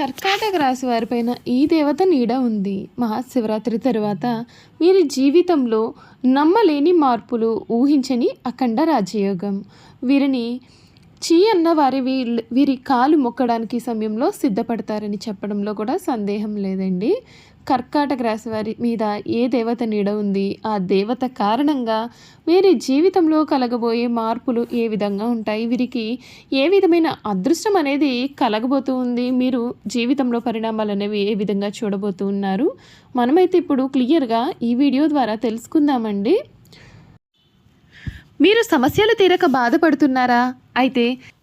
కర్కాటక రాశి వారిపైన ఈ దేవత నీడ ఉంది. మహాశివరాత్రి తరువాత వీరి జీవితంలో నమ్మలేని మార్పులు ఊహించని అఖండ రాజయోగం. వీరిని చీ అన్న వారి వీరి కాలు మొక్కడానికి సమయంలో సిద్ధపడతారని చెప్పడంలో కూడా సందేహం లేదండి. కర్కాటక రాశి వారి మీద ఏ దేవత నీడ ఉంది? ఆ దేవత కారణంగా వీరి జీవితంలో కలగబోయే మార్పులు ఏ విధంగా ఉంటాయి? వీరికి ఏ విధమైన అదృష్టం అనేది కలగబోతూ ఉంది? మీరు జీవితంలో పరిణామాలు అనేవి ఏ విధంగా చూడబోతూ ఉన్నారు? మనమైతే ఇప్పుడు క్లియర్గా ఈ వీడియో ద్వారా తెలుసుకుందామండి. మీరు సమస్యలు తీరక బాధపడుతున్నారా? అయితే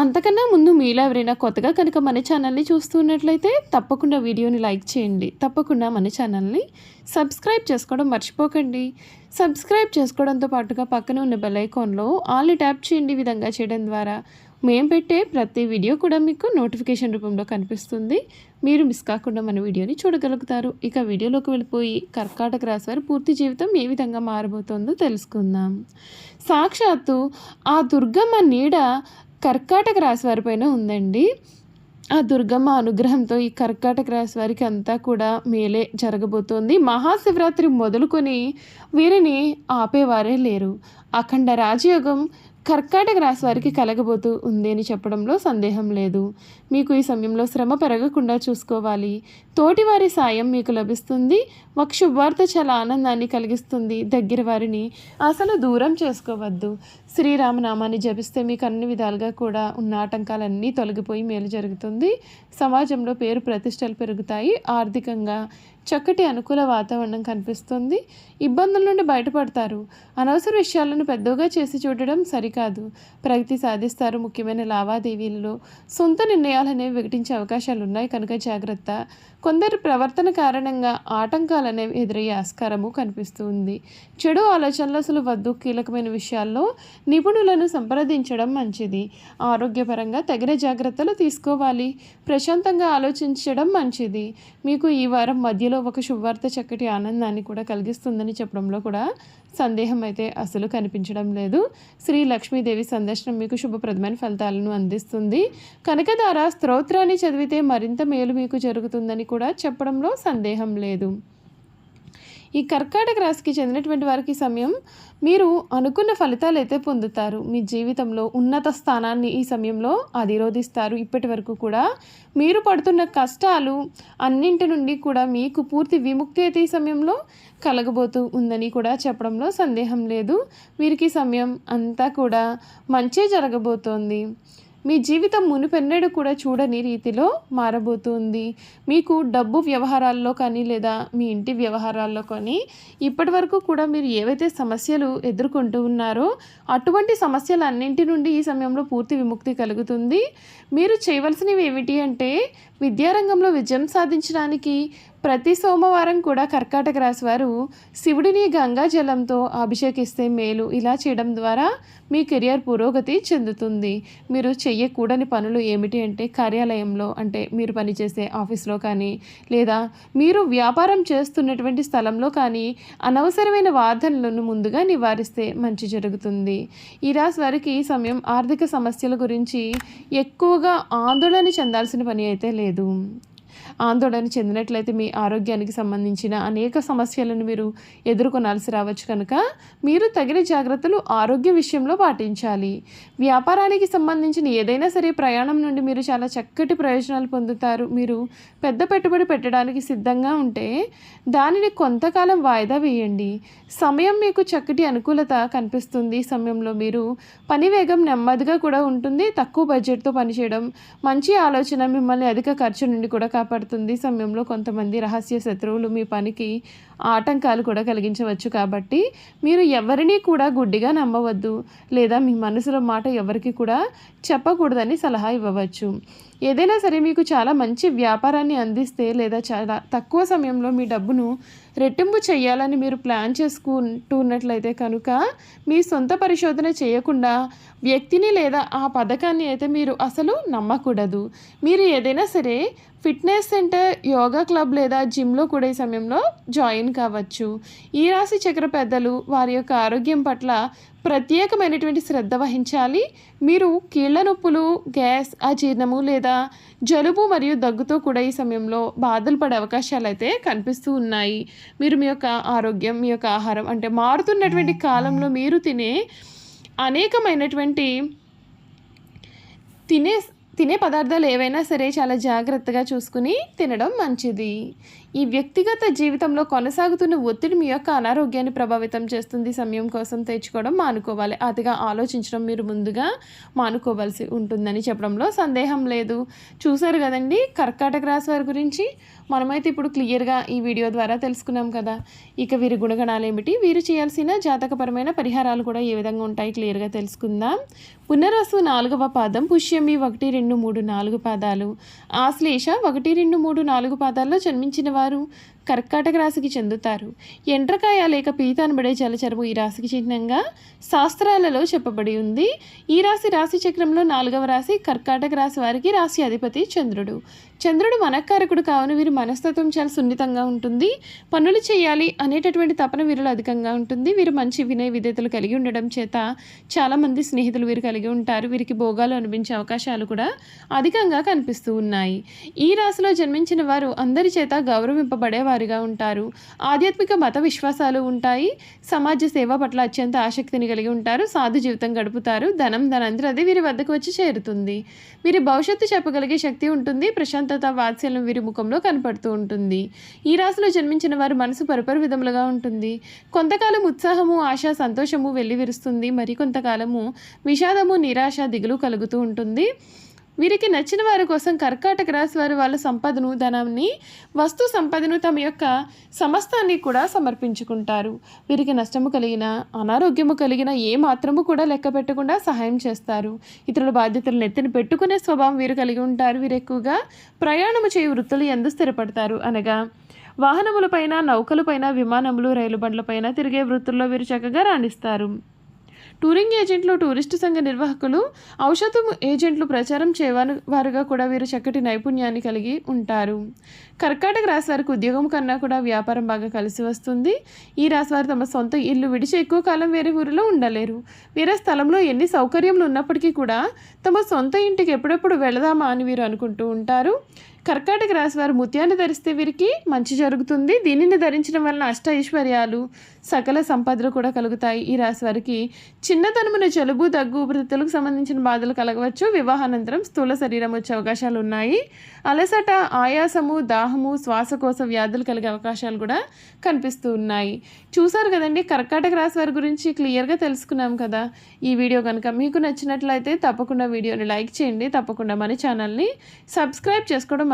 అంతకన్నా ముందు మీలో ఎవరైనా కొత్తగా కనుక మన ఛానల్ని చూస్తున్నట్లయితే తప్పకుండా వీడియోని లైక్ చేయండి. తప్పకుండా మన ఛానల్ని సబ్స్క్రైబ్ చేసుకోవడం మర్చిపోకండి. సబ్స్క్రైబ్ చేసుకోవడంతో పాటుగా పక్కన ఉన్న బెల్ ఐకాన్లో ట్యాప్ చేయండి విధంగా చేయడం ద్వారా. మేము పెట్టే ప్రతి వీడియో కూడా మీకు నోటిఫికేషన్ రూపంలో కనిపిస్తుంది. మీరు మిస్ కాకుండా మన వీడియోని చూడగలుగుతారు. ఇక వీడియోలోకి వెళ్ళిపోయి కర్కాటక రాశి వారి పూర్తి జీవితం ఏ విధంగా మారబోతోందో తెలుసుకుందాం. సాక్షాత్తు ఆ దుర్గమ్మ నీడ కర్కాటక రాశి వారిపైన ఉందండి. ఆ దుర్గమ్మ అనుగ్రహంతో ఈ కర్కాటక రాశి వారికి అంతా కూడా మేలే జరగబోతోంది. మహాశివరాత్రి మొదలుకొని వీరిని ఆపేవారే లేరు. అఖండ రాజయోగం కర్కాటక రాశి వారికి కలగబోతూ ఉంది అని చెప్పడంలో సందేహం లేదు. మీకు ఈ సమయంలో శ్రమ పెరగకుండా చూసుకోవాలి. తోటివారి సాయం మీకు లభిస్తుంది. ఒక శుభవార్త చాలా ఆనందాన్ని కలిగిస్తుంది. దగ్గర వారిని అసలు దూరం చేసుకోవద్దు. శ్రీరామనామాన్ని జపిస్తే మీకు అన్ని విధాలుగా కూడా ఉన్న ఆటంకాలన్నీ తొలగిపోయి మేలు జరుగుతుంది. సమాజంలో పేరు ప్రతిష్టలు పెరుగుతాయి. ఆర్థికంగా చక్కటి అనుకూల వాతావరణం కనిపిస్తుంది. ఇబ్బందుల నుండి బయటపడతారు. అనవసర విషయాలను పెద్దగా చేసి చూడడం సరికాదు. ప్రగతి సాధిస్తారు ముఖ్యమైన లావాదేవీలలో. సొంత నిర్ణయాలు అనేవి వికటించే అవకాశాలు ఉన్నాయి కనుక జాగ్రత్త. కొందరి ప్రవర్తన కారణంగా ఆటంకాలు అనేవి ఎదురయ్యే ఆస్కారము కనిపిస్తుంది. చెడు ఆలోచనలు అసలు వద్దు. కీలకమైన విషయాల్లో నిపుణులను సంప్రదించడం మంచిది. ఆరోగ్యపరంగా తగిన జాగ్రత్తలు తీసుకోవాలి. ప్రశాంతంగా ఆలోచించడం మంచిది. మీకు ఈ వారం మధ్యలో ఒక శుభవార్త చక్కటి ఆనందాన్ని కూడా కలిగిస్తుందని చెప్పడంలో కూడా సందేహం అయితే అసలు కనిపించడం లేదు. శ్రీ లక్ష్మీదేవి సందర్శనం మీకు శుభప్రదమైన ఫలితాలను అందిస్తుంది. కనకదార స్తోత్రాన్ని చదివితే మరింత మేలు మీకు జరుగుతుందని కూడా చెప్పడంలో సందేహం లేదు. ఈ కర్కాటక రాశికి చెందినటువంటి వారికి సమయం మీరు అనుకున్న ఫలితాలు అయితే పొందుతారు. మీ జీవితంలో ఉన్నత స్థానాన్ని ఈ సమయంలో అధిరోధిస్తారు. ఇప్పటి వరకు కూడా మీరు పడుతున్న కష్టాలు అన్నింటి నుండి కూడా మీకు పూర్తి విముక్తి అయితే ఈ సమయంలో కలగబోతూ ఉందని కూడా చెప్పడంలో సందేహం లేదు. వీరికి సమయం అంతా కూడా మంచే జరగబోతోంది. మీ జీవితం మునుపెన్నడూ కూడా చూడని రీతిలో మారబోతుంది. మీకు డబ్బు వ్యవహారాల్లో కానీ లేదా మీ ఇంటి వ్యవహారాల్లో కానీ ఇప్పటి వరకు కూడా మీరు ఏవైతే సమస్యలు ఎదుర్కొంటూ ఉన్నారో అటువంటి సమస్యలన్నింటి నుండి ఈ సమయంలో పూర్తి విముక్తి కలుగుతుంది. మీరు చేయవలసినవి ఏమిటి అంటే విద్యారంగంలో విజయం సాధించడానికి ప్రతి సోమవారం కూడా కర్కాటక రాశి వారు శివుడిని గంగా జలంతో అభిషేకిస్తే మేలు ఇలా చేయడం ద్వారా మీ కెరియర్ పురోగతి చెందుతుంది. మీరు చెయ్యకూడని పనులు ఏమిటి అంటే కార్యాలయంలో అంటే మీరు పనిచేసే ఆఫీస్లో కానీ లేదా మీరు వ్యాపారం చేస్తున్నటువంటి స్థలంలో కానీ అనవసరమైన వాదనలను ముందుగా నివారిస్తే మంచి జరుగుతుంది. ఈ రాశి వారికి ఈ సమయం ఆర్థిక సమస్యల గురించి ఎక్కువగా ఆందోళన చెందాల్సిన పని అయితే లేదు. ఆందోళన చెందినట్లయితే మీ ఆరోగ్యానికి సంబంధించిన అనేక సమస్యలను మీరు ఎదుర్కొనాల్సి రావచ్చు కనుక మీరు తగిన జాగ్రత్తలు ఆరోగ్య విషయంలో పాటించాలి. వ్యాపారానికి సంబంధించిన ఏదైనా సరే ప్రయాణం నుండి మీరు చాలా చక్కటి ప్రయోజనాలు పొందుతారు. మీరు పెద్ద పెట్టుబడి పెట్టడానికి సిద్ధంగా ఉంటే దానిని కొంతకాలం వాయిదా వేయండి. సమయం మీకు చక్కటి అనుకూలత కనిపిస్తుంది. ఈ సమయంలో మీరు పని వేగం నెమ్మదిగా కూడా ఉంటుంది. తక్కువ బడ్జెట్తో పనిచేయడం మంచి ఆలోచన. మిమ్మల్ని అధిక ఖర్చు నుండి కూడా కాపాడుతుంది. ఈ సమయంలో కొంతమంది రహస్య శత్రువులు మీ పనికి ఆటంకాలు కూడా కలిగించవచ్చు కాబట్టి మీరు ఎవరిని కూడా గుడ్డిగా నమ్మవద్దు లేదా మీ మనసులో మాట ఎవరికి కూడా చెప్పకూడదని సలహా ఇవ్వవచ్చు. ఏదైనా సరే మీకు చాలా మంచి వ్యాపారాన్ని అందిస్తే లేదా చాలా తక్కువ సమయంలో మీ డబ్బును రెట్టింపు చేయాలని మీరు ప్లాన్ చేసుకుంటూ ఉన్నట్లయితే కనుక మీ సొంత పరిశోధన చేయకుండా వ్యక్తిని లేదా ఆ పథకాన్ని అయితే మీరు అసలు నమ్మకూడదు. మీరు ఏదైనా సరే ఫిట్నెస్ సెంటర్ యోగా క్లబ్ లేదా జిమ్లో కూడా ఈ సమయంలో జాయిన్ కావచ్చు. ఈ రాశి చక్ర పెద్దలు వారి యొక్క ఆరోగ్యం పట్ల ప్రత్యేకమైనటువంటి శ్రద్ధ వహించాలి. మీరు కీళ్ళ నొప్పులు గ్యాస్ అజీర్ణము లేదా జలుబు మరియు దగ్గుతో కూడా ఈ సమయంలో బాధలు పడే అవకాశాలు అయితే కనిపిస్తూ ఉన్నాయి. మీరు మీ యొక్క ఆరోగ్యం మీ యొక్క ఆహారం అంటే మారుతున్నటువంటి కాలంలో మీరు తినే అనేకమైనటువంటి తినే తినే పదార్థాలు ఏవైనా సరే చాలా జాగ్రత్తగా చూసుకుని తినడం మంచిది. ఈ వ్యక్తిగత జీవితంలో కొనసాగుతున్న ఒత్తిడి మీ యొక్క అనారోగ్యాన్ని ప్రభావితం చేస్తుంది. సమయం కోసం తెచ్చుకోవడం మానుకోవాలి. అతిగా ఆలోచించడం మీరు ముందుగా మానుకోవాల్సి ఉంటుందని చెప్పడంలో సందేహం లేదు. చూసారు కదండి కర్కాటక రాశి వారి గురించి? మనమైతే ఇప్పుడు క్లియర్గా ఈ వీడియో ద్వారా తెలుసుకున్నాం కదా. ఇక వీరి గుణగణాలు ఏమిటి? వీరు చేయాల్సిన జాతకపరమైన పరిహారాలు కూడా ఏ విధంగా ఉంటాయి? క్లియర్గా తెలుసుకుందాం. పునరసు నాలుగవ పాదం పుష్యమి ఒకటి రెండు మూడు నాలుగు పాదాలు. ఆశ్లేష ఒకటి రెండు మూడు నాలుగు పాదాల్లో జన్మించిన వారు claro కర్కాటక రాశికి చెందుతారు. ఎండ్రకాయ లేక పీతానబడే జలచరము ఈ రాశికి చిహ్నంగా శాస్త్రాలలో చెప్పబడి ఉంది. ఈ రాశి రాశి చక్రంలో నాలుగవ రాశి కర్కాటక రాశి వారికి రాశి అధిపతి చంద్రుడు. చంద్రుడు మనకారకుడు కావున వీరి మనస్తత్వం చాలా సున్నితంగా ఉంటుంది. పనులు చేయాలి అనేటటువంటి తపన వీరిలో అధికంగా ఉంటుంది. వీరు మంచి వినయ విధేతలు కలిగి ఉండడం చేత చాలామంది స్నేహితులు వీరు కలిగి ఉంటారు. వీరికి భోగాలు అనిపించే అవకాశాలు కూడా అధికంగా కనిపిస్తూ ఉన్నాయి. ఈ రాశిలో జన్మించిన వారు అందరి చేత గౌరవింపబడేవారు వారుగా ఉంటారు. ఆధ్యాత్మిక మత విశ్వాసాలు ఉంటాయి. సమాజ సేవ పట్ల అత్యంత ఆసక్తిని కలిగి ఉంటారు. సాధు జీవితం గడుపుతారు. ధనం ధనంతరం అది వీరి వద్దకు వచ్చి చేరుతుంది. వీరి భవిష్యత్తు చెప్పగలిగే శక్తి ఉంటుంది. ప్రశాంతత వాత్సల్యం వీరి ముఖంలో కనపడుతూ ఉంటుంది. ఈ రాశిలో జన్మించిన వారి మనసు పరపర విధములుగా ఉంటుంది. కొంతకాలం ఉత్సాహము ఆశ సంతోషము వెళ్ళి విరుస్తుంది మరి కొంతకాలము విషాదము నిరాశ దిగులు కలుగుతూ ఉంటుంది. వీరికి నచ్చిన వారి కోసం కర్కాటక రాశి వారు వాళ్ళ సంపదను ధనాన్ని వస్తు సంపదను తమ యొక్క సమస్తాన్ని కూడా సమర్పించుకుంటారు. వీరికి నష్టము కలిగిన అనారోగ్యము కలిగిన ఏ మాత్రము కూడా లెక్క పెట్టకుండా సహాయం చేస్తారు. ఇతరుల బాధ్యతలు ఎత్తిన పెట్టుకునే స్వభావం వీరు కలిగి ఉంటారు. వీరు ఎక్కువగా ప్రయాణము చేయు వృత్తులు ఎందు స్థిరపడతారు. అనగా వాహనములపైన నౌకలపైన విమానములు రైలు బండ్లపైన తిరిగే వృత్తుల్లో వీరు చక్కగా రాణిస్తారు. టూరింగ్ ఏజెంట్లు టూరిస్టు సంఘ నిర్వాహకులు ఔషధం ఏజెంట్లు ప్రచారం చేయవారు వారుగా కూడా వీరు చక్కటి నైపుణ్యాన్ని కలిగి ఉంటారు. కర్కాటక రాశి వారికి ఉద్యోగం కన్నా కూడా వ్యాపారం బాగా కలిసి వస్తుంది. ఈ రాశి వారు తమ సొంత ఇల్లు విడిచి ఎక్కువ కాలం వేరే ఊరిలో ఉండలేరు. వేరే స్థలంలో ఎన్ని సౌకర్యములు ఉన్నప్పటికీ కూడా తమ సొంత ఇంటికి ఎప్పుడెప్పుడు వెళదామా అని వీరు అనుకుంటూ ఉంటారు. కర్కాటక రాశి వారు ముత్యాన్ని ధరిస్తే వీరికి మంచి జరుగుతుంది. దీనిని ధరించడం వలన అష్ట ఐశ్వర్యాలు సకల సంపదలు కూడా కలుగుతాయి. ఈ రాశి వారికి చిన్నతనమున జలుబు దగ్గు ఉపరితలకు సంబంధించిన బాధలు కలగవచ్చు. వివాహానంతరం స్థూల శరీరం వచ్చే అవకాశాలు ఉన్నాయి. అలసట ఆయాసము దాహము శ్వాసకోశ వ్యాధులు కలిగే అవకాశాలు కూడా కనిపిస్తూ ఉన్నాయి. చూసారు కదండి కర్కాటక రాశి వారి గురించి క్లియర్గా తెలుసుకున్నాం కదా. ఈ వీడియో కనుక మీకు నచ్చినట్లయితే తప్పకుండా వీడియోని లైక్ చేయండి. తప్పకుండా మన ఛానల్ని సబ్స్క్రైబ్ చేసుకోవడం